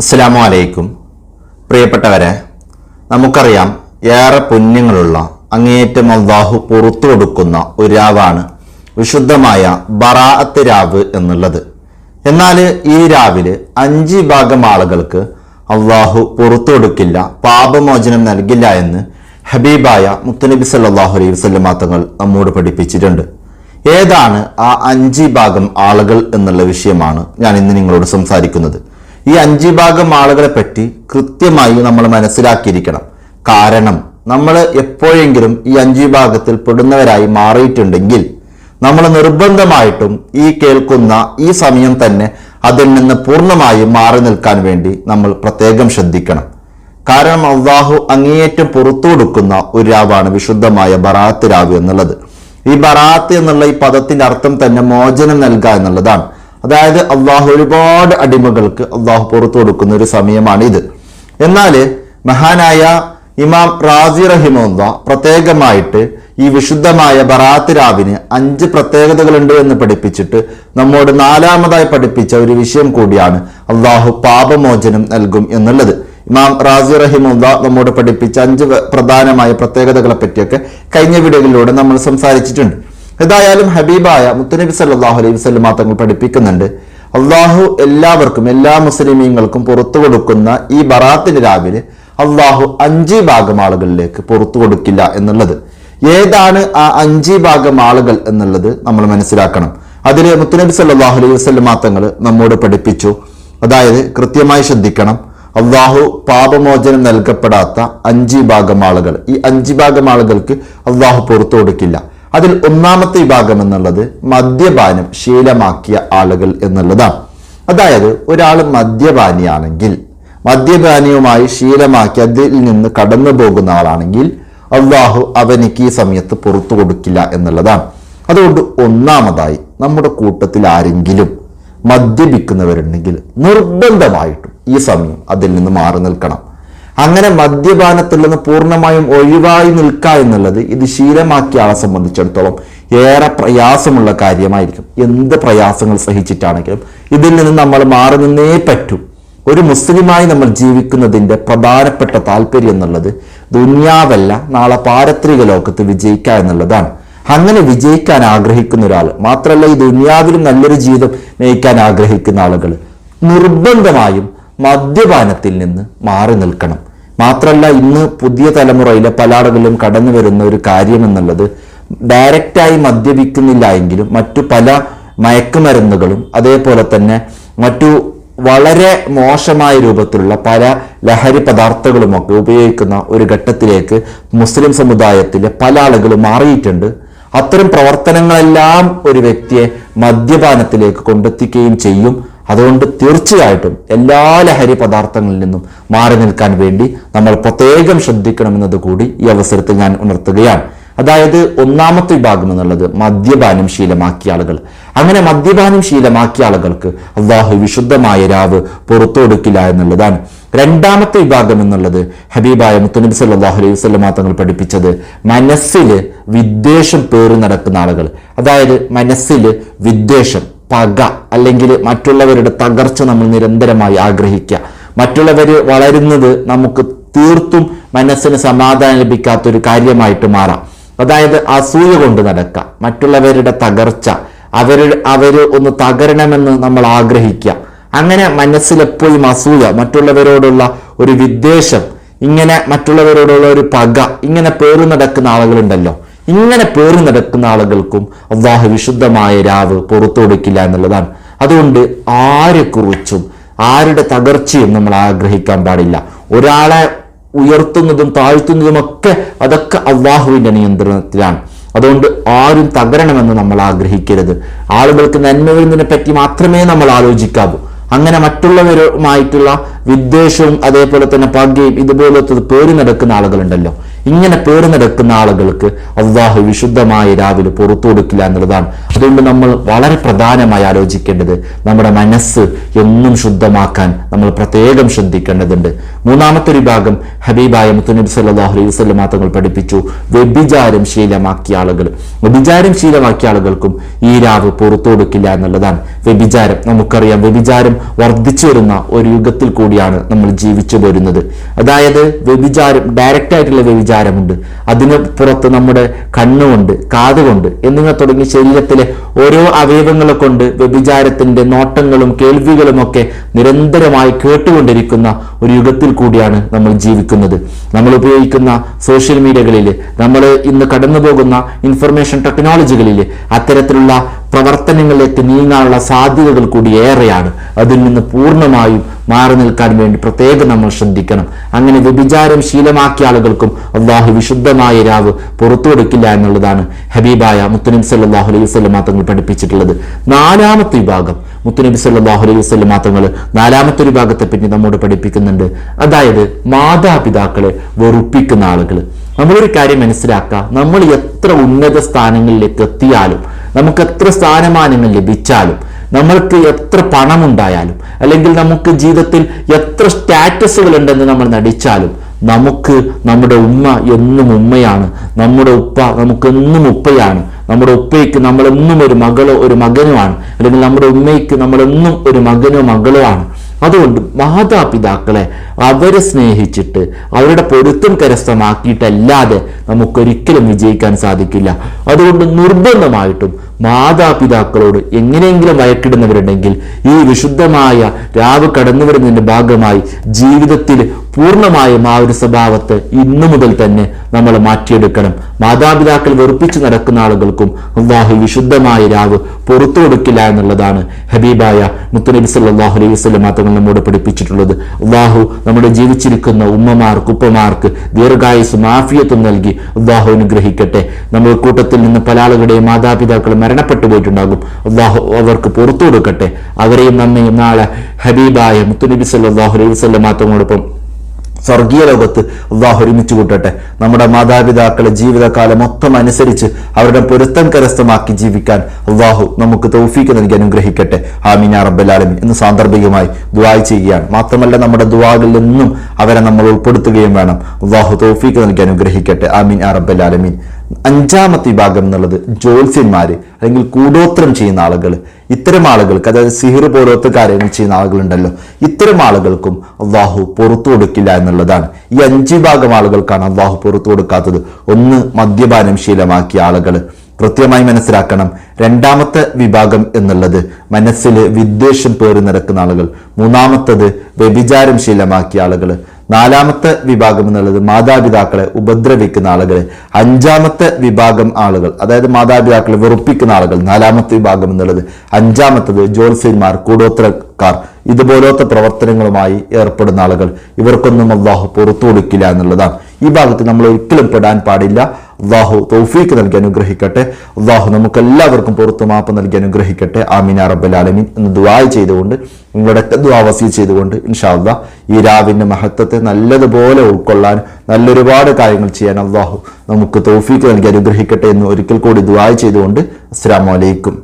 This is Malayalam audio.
അസ്സലാമു അലൈക്കും പ്രിയപ്പെട്ടവരെ നമുക്കറിയാം ഏറെ പുണ്യങ്ങളുള്ള അങ്ങേയറ്റം അള്ളാഹു പുറത്തു കൊടുക്കുന്ന ഒരു രാവാണ് വിശുദ്ധമായ ബറാഅത്ത് രാവ് എന്നുള്ളത്. എന്നാൽ ഈ രാവിലെ അഞ്ച് ഭാഗം ആളുകൾക്ക് അള്ളാഹു പുറത്തു കൊടുക്കില്ല പാപമോചനം നൽകില്ല എന്ന് ഹബീബായ മുത്തനബി സല്ലാഹു അലൈഹി വസല്ലമ തങ്ങൾ നമ്മോട് പഠിപ്പിച്ചിട്ടുണ്ട്. ഏതാണ് ആ അഞ്ച് ഭാഗം ആളുകൾ എന്നുള്ള വിഷയമാണ് ഞാൻ ഇന്ന് നിങ്ങളോട് സംസാരിക്കുന്നത്. ഈ അഞ്ച് ഭാഗം ആളുകളെ പറ്റി കൃത്യമായി നമ്മൾ മനസ്സിലാക്കിയിരിക്കണം. കാരണം നമ്മൾ എപ്പോഴെങ്കിലും ഈ അഞ്ച് ഭാഗത്തിൽ പെടുന്നവരായി മാറിയിട്ടുണ്ടെങ്കിൽ നമ്മൾ നിർബന്ധമായിട്ടും ഈ കേൾക്കുന്ന ഈ സമയം തന്നെ അതിൽ നിന്ന് പൂർണമായും മാറി നിൽക്കാൻ വേണ്ടി നമ്മൾ പ്രത്യേകം ശ്രദ്ധിക്കണം. കാരണം അള്ളാഹു അങ്ങേയറ്റം പുറത്തു കൊടുക്കുന്ന ഒരു രാവാണ് വിശുദ്ധമായ ബറാത്ത് രാവ് എന്നുള്ളത്. ഈ ബറാത്ത് എന്നുള്ള ഈ പദത്തിന്റെ അർത്ഥം തന്നെ മോചനം നൽകുക എന്നുള്ളതാണ്. അതായത് അള്ളാഹു ഒരുപാട് അടിമകൾക്ക് അള്ളാഹു പുറത്തു കൊടുക്കുന്ന ഒരു സമയമാണ് ഇത് എന്നാൽ മഹാനായ ഇമാം റാസി റഹിമുള്ള പ്രത്യേകമായിട്ട് ഈ വിശുദ്ധമായ ബറാത്ത് രാവിന് അഞ്ച് പ്രത്യേകതകളുണ്ട് എന്ന് പഠിപ്പിച്ചിട്ട് നമ്മോട് നാലാമതായി പഠിപ്പിച്ച ഒരു വിഷയം കൂടിയാണ് അള്ളാഹു പാപമോചനം നൽകും എന്നുള്ളത്. ഇമാം റാസി റഹിമുള്ള നമ്മോട് പഠിപ്പിച്ച അഞ്ച് പ്രധാനമായ പ്രത്യേകതകളെ പറ്റിയൊക്കെ കഴിഞ്ഞ വീഡിയോയിലൂടെ നമ്മൾ സംസാരിച്ചിട്ടുണ്ട്. ഏതായാലും ഹബീബായ മുത്തനബി സല്ലാഹു അലൈഹി വസല്ലമ തങ്ങൾ പഠിപ്പിക്കുന്നുണ്ട്. അള്ളാഹു എല്ലാവർക്കും എല്ലാ മുസ്ലിമീങ്ങൾക്കും പുറത്തു കൊടുക്കുന്ന ഈ ബറാത്തിന് രാവിലെ അള്ളാഹു അഞ്ച് ഭാഗം ആളുകളിലേക്ക് പുറത്തു കൊടുക്കില്ല എന്നുള്ളത്. ഏതാണ് ആ അഞ്ച് ഭാഗം ആളുകൾ എന്നുള്ളത് നമ്മൾ മനസ്സിലാക്കണം. അതിൽ മുത്തുനബി സല്ലാഹു അലൈഹി വസല്ലമ തങ്ങൾ നമ്മോട് പഠിപ്പിച്ചു. അതായത് കൃത്യമായി ശ്രദ്ധിക്കണം. അള്ളാഹു പാപമോചനം നൽകപ്പെടാത്ത അഞ്ച് ഭാഗം ആളുകൾ. ഈ അഞ്ച് ഭാഗം ആളുകൾക്ക് അള്ളാഹു പുറത്തു കൊടുക്കില്ല. അതിൽ ഒന്നാമത്തെ വിഭാഗം എന്നുള്ളത് മദ്യപാനം ശീലമാക്കിയ ആളുകൾ എന്നുള്ളതാണ്. അതായത് ഒരാൾ മദ്യപാനിയാണെങ്കിൽ മദ്യപാനിയുമായി ശീലമാക്കി അതിൽ നിന്ന് കടന്നു പോകുന്ന ആളാണെങ്കിൽ അള്ളാഹു അവനിക്ക് ഈ സമയത്ത് പുറത്തു കൊടുക്കില്ല എന്നുള്ളതാണ്. അതുകൊണ്ട് ഒന്നാമതായി നമ്മുടെ കൂട്ടത്തിൽ ആരെങ്കിലും മദ്യപിക്കുന്നവരുണ്ടെങ്കിൽ നിർബന്ധമായിട്ടും ഈ സമയം അതിൽ നിന്ന് മാറി നിൽക്കണം. അങ്ങനെ മദ്യപാനത്തിൽ നിന്ന് പൂർണമായും ഒഴിവായി നിൽക്കുക എന്നുള്ളത് ഇത് ശീലമാക്കിയ ആളെ സംബന്ധിച്ചിടത്തോളം ഏറെ പ്രയാസമുള്ള കാര്യമായിരിക്കും. എന്ത് പ്രയാസങ്ങൾ സഹിച്ചിട്ടാണെങ്കിലും ഇതിൽ നിന്ന് നമ്മൾ മാറി നിന്നേ പറ്റൂ. ഒരു മുസ്ലിമായി നമ്മൾ ജീവിക്കുന്നതിന്റെ പ്രധാനപ്പെട്ട താല്പര്യം എന്നുള്ളത് ദുന്യാവല്ല നാളെ പാരത്രിക ലോകത്ത് വിജയിക്കുക എന്നുള്ളതാണ്. അങ്ങനെ വിജയിക്കാൻ ആഗ്രഹിക്കുന്ന ഒരാൾ മാത്രമല്ല ഈ ദുന്യാവിലും നല്ലൊരു ജീവിതം നയിക്കാൻ ആഗ്രഹിക്കുന്ന ആളുകൾ നിർബന്ധമായും മദ്യപാനത്തിൽ നിന്ന് മാറി നിൽക്കണം. മാത്രമല്ല ഇന്ന് പുതിയ തലമുറയിലെ പല ആളുകളിലും കടന്നു വരുന്ന ഒരു കാര്യം എന്നുള്ളത് ഡയറക്റ്റായി മദ്യപിക്കുന്നില്ല എങ്കിലും മറ്റു പല മയക്കുമരുന്നുകളും അതേപോലെ തന്നെ മറ്റു വളരെ മോശമായ രൂപത്തിലുള്ള പല ലഹരി പദാർത്ഥങ്ങളുമൊക്കെ ഉപയോഗിക്കുന്ന ഒരു ഘട്ടത്തിലേക്ക് മുസ്ലിം സമുദായത്തിലെ പല ആളുകളും മാറിയിട്ടുണ്ട്. അത്തരം പ്രവർത്തനങ്ങളെല്ലാം ഒരു വ്യക്തിയെ മദ്യപാനത്തിലേക്ക് കൊണ്ടെത്തിക്കുകയും ചെയ്യും. അതുകൊണ്ട് തീർച്ചയായിട്ടും എല്ലാ ലഹരി പദാർത്ഥങ്ങളിൽ നിന്നും മാറി നിൽക്കാൻ വേണ്ടി നമ്മൾ പ്രത്യേകം ശ്രദ്ധിക്കണമെന്നത് കൂടി ഈ അവസരത്തിൽ ഞാൻ ഉണർത്തുകയാണ്. അതായത് ഒന്നാമത്തെ വിഭാഗം എന്നുള്ളത് മദ്യപാനം ശീലമാക്കിയ ആളുകൾ. അങ്ങനെ മദ്യപാനം ശീലമാക്കിയ ആളുകൾക്ക് അള്ളാഹു വിശുദ്ധമായ രാവ് പുറത്തു കൊടുക്കില്ല എന്നുള്ളതാണ്. രണ്ടാമത്തെ വിഭാഗം എന്നുള്ളത് ഹബീബായ മുത്തുനബി സല്ലാഹു അലൈഹി വസല്ലമ തങ്ങൾ പഠിപ്പിച്ചത് മനസ്സിൽ വിദ്വേഷം പേറി നടക്കുന്ന ആളുകൾ. അതായത് മനസ്സിൽ വിദ്വേഷം. പക അല്ലെങ്കിൽ മറ്റുള്ളവരുടെ തകർച്ച നമ്മൾ നിരന്തരമായി ആഗ്രഹിക്കുക. മറ്റുള്ളവർ വളരുന്നത് നമുക്ക് തീർത്തും മനസ്സിന് സമാധാനം ലഭിക്കാത്തൊരു കാര്യമായിട്ട് മാറാം. അതായത് അസൂയ കൊണ്ട് നടക്കുക. മറ്റുള്ളവരുടെ തകർച്ച അവരുടെ അവർ ഒന്ന് തകരണമെന്ന് നമ്മൾ ആഗ്രഹിക്കുക. അങ്ങനെ മനസ്സിലെപ്പോഴും അസൂയ മറ്റുള്ളവരോടുള്ള ഒരു വിദ്വേഷം ഇങ്ങനെ മറ്റുള്ളവരോടുള്ള ഒരു പക ഇങ്ങനെ പേറി നടക്കുന്ന ആളുകളുണ്ടല്ലോ. ഇങ്ങനെ പേറി നടക്കുന്ന ആളുകൾക്കും അള്ളാഹു വിശുദ്ധമായ രാവ് പുറത്തു കൊടുക്കില്ല എന്നുള്ളതാണ്. അതുകൊണ്ട് ആരെക്കുറിച്ചും ആരുടെ തകർച്ചയും നമ്മൾ ആഗ്രഹിക്കാൻ പാടില്ല. ഒരാളെ ഉയർത്തുന്നതും താഴ്ത്തുന്നതും ഒക്കെ അതൊക്കെ അള്ളാഹുവിന്റെ നിയന്ത്രണത്തിലാണ്. അതുകൊണ്ട് ആരും തകരണമെന്ന് നമ്മൾ ആഗ്രഹിക്കരുത്. ആളുകൾക്ക് നന്മ വരുന്നതിനെ പറ്റി മാത്രമേ നമ്മൾ ആലോചിക്കാവൂ. അങ്ങനെ മറ്റുള്ളവരുമായിട്ടുള്ള വിദ്വേഷവും അതേപോലെ തന്നെ പകയും ഇതുപോലത്തെ പേര് നടക്കുന്ന ആളുകളുണ്ടല്ലോ. ഇങ്ങനെ പേര് നടക്കുന്ന ആളുകൾക്ക് അള്ളാഹു വിശുദ്ധമായ രാവിലെ പുറത്തു കൊടുക്കില്ല എന്നുള്ളതാണ്. അതുകൊണ്ട് നമ്മൾ വളരെ പ്രധാനമായി ആലോചിക്കേണ്ടത് നമ്മുടെ മനസ്സ് എന്നും ശുദ്ധമാക്കാൻ നമ്മൾ പ്രത്യേകം ശ്രദ്ധിക്കേണ്ടതുണ്ട്. മൂന്നാമത്തെ ഒരു ഭാഗം ഹബീബായ മുത്തുനബി സല്ലാഹു അലൈഹി വസ്ലം തങ്ങൾ പഠിപ്പിച്ചു. വ്യഭിചാരം ശീലമാക്കിയ ആളുകൾ. വ്യഭിചാരം ശീലമാക്കിയ ആളുകൾക്കും ഈ രാവ് പുറത്തു കൊടുക്കില്ല എന്നുള്ളതാണ് വ്യഭിചാരം. നമുക്കറിയാം വ്യഭിചാരം വർദ്ധിച്ചു വരുന്ന ഒരു യുഗത്തിൽ കൂടിയാണ് നമ്മൾ ജീവിച്ചു വരുന്നത് അതായത് വ്യഭിചാരം ഡയറക്റ്റ് ആയിട്ടുള്ള വ്യഭിചാരമുണ്ട് അതിന് പുറത്ത് നമ്മുടെ കണ്ണുകൊണ്ട് കാതുകൊണ്ട് എന്നിങ്ങനെ തുടങ്ങി ശരീരത്തിലെ ഓരോ അവയവങ്ങളെ കൊണ്ട് വ്യഭിചാരത്തിന്റെ നോട്ടങ്ങളും കേൾവികളും ഒക്കെ നിരന്തരമായി കേട്ടുകൊണ്ടിരിക്കുന്ന ഒരു യുഗത്തിൽ കൂടിയാണ് നമ്മൾ ജീവിക്കുന്നത്. നമ്മൾ ഉപയോഗിക്കുന്ന സോഷ്യൽ മീഡിയകളിൽ നമ്മൾ ഇന്ന് കടന്നു പോകുന്ന ഇൻഫർമേഷൻ ടെക്നോളജികളിൽ അത്തരത്തിലുള്ള പ്രവർത്തനങ്ങളിലേക്ക് നീങ്ങാനുള്ള സാധ്യതകൾ കൂടി ഏറെയാണ്. അതിൽ നിന്ന് പൂർണമായും മാറി നിൽക്കാൻ വേണ്ടി പ്രത്യേകം നമ്മൾ ശ്രദ്ധിക്കണം. അങ്ങനെ വ്യഭിചാരം ശീലമാക്കിയ ആളുകൾക്കും അള്ളാഹു വിശുദ്ധമായ രാവ് പുറത്തു കൊടുക്കില്ല എന്നുള്ളതാണ് ഹബീബായ മുത്തനബി സല്ലാഹു അലൈഹി വസ്ലം തങ്ങൾ പഠിപ്പിച്ചിട്ടുള്ളത്. നാലാമത്തെ വിഭാഗം മുത്തനബി സല്ലാഹു അലൈഹി വസ്ലം തങ്ങൾ നാലാമത്തെ വിഭാഗത്തെ പറ്റി നമ്മോട് പഠിപ്പിക്കുന്നുണ്ട്. അതായത് മാതാപിതാക്കളെ വെറുപ്പിക്കുന്ന ആളുകൾ നമ്മളൊരു കാര്യം മനസ്സിലാക്കുക. നമ്മൾ എത്ര ഉന്നത സ്ഥാനങ്ങളിലേക്ക് എത്തിയാലും നമുക്ക് എത്ര സ്ഥാനമാനങ്ങൾ ലഭിച്ചാലും നമ്മൾക്ക് എത്ര പണമുണ്ടായാലും അല്ലെങ്കിൽ നമുക്ക് ജീവിതത്തിൽ എത്ര സ്റ്റാറ്റസുകൾ ഉണ്ടെന്ന് നമ്മൾ നടിച്ചാലും നമുക്ക് നമ്മുടെ ഉമ്മ എന്നും ഉമ്മയാണ് നമ്മുടെ ഉപ്പ നമുക്ക് എന്നും ഉപ്പയാണ് നമ്മുടെ ഉപ്പയ്ക്ക് നമ്മളെന്നും ഒരു മകളോ ഒരു മകനുമാണ് അല്ലെങ്കിൽ നമ്മുടെ ഉമ്മയ്ക്ക് നമ്മളെന്നും ഒരു മകനോ മകളോ ആണ്. അതുകൊണ്ട് മാതാപിതാക്കളെ അവരെ സ്നേഹിച്ചിട്ട് അവരുടെ പൊരുത്തം കരസ്ഥമാക്കിയിട്ടല്ലാതെ നമുക്കൊരിക്കലും വിജയിക്കാൻ സാധിക്കില്ല. അതുകൊണ്ട് നിർബന്ധമായിട്ടും മാതാപിതാക്കളോട് എങ്ങനെയെങ്കിലും വയക്കിടുന്നവരുണ്ടെങ്കിൽ ഈ വിശുദ്ധമായ രാവ് കടന്നു വരുന്നതിന്റെ ഭാഗമായി ജീവിതത്തിൽ പൂർണമായും ആ ഒരു സ്വഭാവത്തെ ഇന്നു മുതൽ തന്നെ നമ്മൾ മാറ്റിയെടുക്കണം. മാതാപിതാക്കൾ വെറുപ്പിച്ച് നടക്കുന്ന ആളുകൾക്കും അള്ളാഹു വിശുദ്ധമായ രാവ് പുറത്തു കൊടുക്കില്ല എന്നുള്ളതാണ് ഹബീബായ മുത്തനബി സല്ലാഹു അലൈഹി വസ്ലം മാത്രങ്ങൾ നമ്മോട് പഠിപ്പിച്ചിട്ടുള്ളത്. അള്ളാഹു നമ്മുടെ ജീവിച്ചിരിക്കുന്ന ഉമ്മമാർക്ക് ഉപ്പമാർക്ക് ദീർഘായുസും ആഫിയത്തും നൽകി അള്ളാഹു അനുഗ്രഹിക്കട്ടെ. നമ്മുടെ കൂട്ടത്തിൽ നിന്ന് പല ആളുകളുടെയും മാതാപിതാക്കൾ മരണപ്പെട്ടു പോയിട്ടുണ്ടാകും. അള്ളാഹു അവർക്ക് പുറത്തു കൊടുക്കട്ടെ. അവരെയും നമ്മയും നാളെ ഹബീബായ മുത്തുനബി സല്ലാഹു അലൈഹി വസ്ലം തങ്ങളോടൊപ്പം സ്വർഗീയ ലോകത്ത് അള്ളാഹ് ഒരുമിച്ച് കൂട്ടട്ടെ. നമ്മുടെ മാതാപിതാക്കളെ ജീവിതകാലം മൊത്തം അനുസരിച്ച് അവരുടെ പൊരുത്തം കരസ്ഥമാക്കി ജീവിക്കാൻ അള്ളാഹു നമുക്ക് തൗഫീക്ക് നൽകി അനുഗ്രഹിക്കട്ടെ. ആമീന റബ്ബലാലമി എന്ന് സാന്ദർഭികമായി ദുവായി ചെയ്യുകയാണ്. മാത്രമല്ല നമ്മുടെ ദുവാകളിൽ നിന്നും അവരെ നമ്മൾ ഉൾപ്പെടുത്തുകയും വേണം. അള്ളാഹു തൗഫീക്ക് നൽകി അനുഗ്രഹിക്കട്ടെ. ആമീൻ ആ റബ്ബലാലമീൻ അഞ്ചാമത്തെ വിഭാഗം എന്നുള്ളത് ജോത്സ്യന്മാർ അല്ലെങ്കിൽ കൂടോത്രം ചെയ്യുന്ന ആളുകൾ ഇത്തരം ആളുകൾക്ക് അതായത് സിഹിർ പോലത്തെ കാര്യങ്ങൾ ചെയ്യുന്ന ആളുകളുണ്ടല്ലോ. ഇത്തരം ആളുകൾക്കും അള്ളാഹു പുറത്തു കൊടുക്കില്ല എന്നുള്ളതാണ്. ഈ അഞ്ച് വിഭാഗം ആളുകൾക്കാണ് അള്ളാഹു പുറത്തു കൊടുക്കാത്തത്. ഒന്ന് മദ്യപാനം ശീലമാക്കിയ ആളുകൾ കൃത്യമായി മനസ്സിലാക്കണം രണ്ടാമത്തെ വിഭാഗം എന്നുള്ളത് മനസ്സിൽ വിദ്വേഷം പേറി നടക്കുന്ന ആളുകൾ. മൂന്നാമത്തത് വ്യഭിചാരം ശീലമാക്കിയ ആളുകൾ നാലാമത്തെ വിഭാഗം എന്നുള്ളത് മാതാപിതാക്കളെ ഉപദ്രവിക്കുന്ന ആളുകൾ അഞ്ചാമത്തെ വിഭാഗം ആളുകൾ അതായത് മാതാപിതാക്കളെ വെറുപ്പിക്കുന്ന ആളുകൾ നാലാമത്തെ വിഭാഗം എന്നുള്ളത് അഞ്ചാമത്തത് ജോത്സ്യന്മാർ കൂടോത്രക്കാർ ഇതുപോലത്തെ പ്രവർത്തനങ്ങളുമായി ഏർപ്പെടുന്ന ആളുകൾ. ഇവർക്കൊന്നും അള്ളാഹു പുറത്തു കൊടുക്കില്ല എന്നുള്ളതാണ്. ഈ ഭാഗത്ത് നമ്മൾ ഒരിക്കലും പെടാൻ പാടില്ല. അള്ളാഹു തൗഫീക്ക് നൽകി അനുഗ്രഹിക്കട്ടെ. അള്ളാഹു നമുക്ക് എല്ലാവർക്കും പുറത്തു മാപ്പ് നൽകി അനുഗ്രഹിക്കട്ടെ. ആമിന റബ്ബൽ ആലമീൻ. എന്ന് ദുആ ചെയ്തുകൊണ്ട് നിങ്ങളുടെ ദുആ വസീ ചെയ്തുകൊണ്ട് ഇൻഷാല്ല ഈ രാവിന്റെ മഹത്വത്തെ നല്ലതുപോലെ ഉൾക്കൊള്ളാൻ നല്ലൊരുപാട് കാര്യങ്ങൾ ചെയ്യാൻ അള്ളാഹു നമുക്ക് തൗഫീക്ക് നൽകി അനുഗ്രഹിക്കട്ടെ എന്ന് ഒരിക്കൽ കൂടി ദുആ ചെയ്തുകൊണ്ട്. അസ്സാം വലൈക്കും